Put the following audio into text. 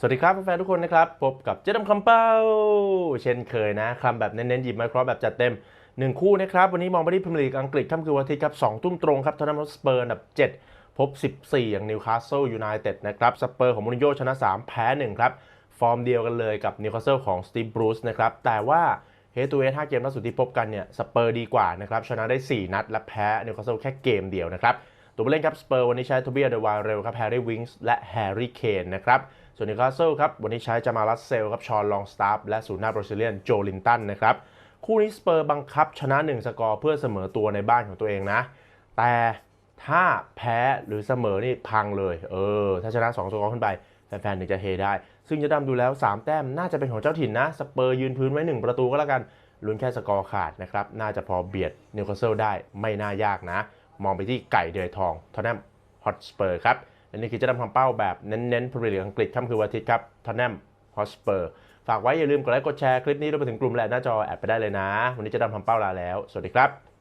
สวัสดีครับแฟนๆทุกคนนะครับ พบกับเจ๊ดำคำเป้า เช่นเคยนะคำแบบเน้นๆ หยิบมาครอแบบจัดเต็ม 1 คู่นะครับ วันนี้มองไปที่พรีเมียร์ลีกอังกฤษค่ำคืนวันอาทิตย์ครับ2ทุ่มตรงครับทอตแนมสเปอร์อันดับ 7 พบ 14 อย่างนิวคาสเซิลยูไนเต็ดนะครับสเปอร์ของมูรินโญ่ชนะ 3 แพ้ 1 ครับ ฟอร์มเดียวกันเลยกับนิวคาสเซิลของสตีฟบรูซนะครับแต่ว่าเฮตูเฮ5เกมล่าสุดที่พบกันเนี่ยสเปอร์ดีกว่านะครับชนะได้ 4 นัดและแพ้นิวคาสเซิลแค่เกมเดียวนะครับ ตัวผู้เล่นครับสเปอร์วันนี้ใช้โทเบียเดวาเรลครับแฮร์รี่วิงส์และแฮร์รี่เคนนะครับส่วนนิวคาสเซิลครับวันนี้ใช้จามาลัสเซลครับชอนลองสตาร์และศูนย์หน้าบราซิเลียนโจลินตันนะครับคู่นี้สเปอร์บังคับชนะ 1 สกอร์เพื่อเสมอตัวในบ้านของตัวเองนะ แต่ถ้าแพ้หรือเสมอนี่พังเลยเออถ้าชนะ 2 สกอร์ขึ้นไปแฟนๆถึงจะเฮได้ ซึ่งจะดำดูแล้ว 3 แต้มน่าจะเป็นของเจ้าถิ่นนะสเปอร์ยืนพื้นไว้ 1 ประตูก็แล้วกันลุ้นแค่สกอร์ขาดนะครับน่าจะพอเบียดนิวคาสเซิลได้ไม่น่ายากนะ มองไปที่ไก่เดือยทองทอนแนมฮอตสเปอร์ครับและนี่คือจะนำคำเป้าแบบเน้นๆพรีเลียร์ลีกอังกฤษค่ำคืนวันอาทิตย์ครับทอนแนมฮอตสเปอร์ฝากไว้อย่าลืมกดไลค์กดแชร์คลิปนี้รวมไปถึงกลุ่มและหน้าจอแอดไปได้เลยนะ วันนี้จะนำคำเป้าลาแล้ว สวัสดีครับ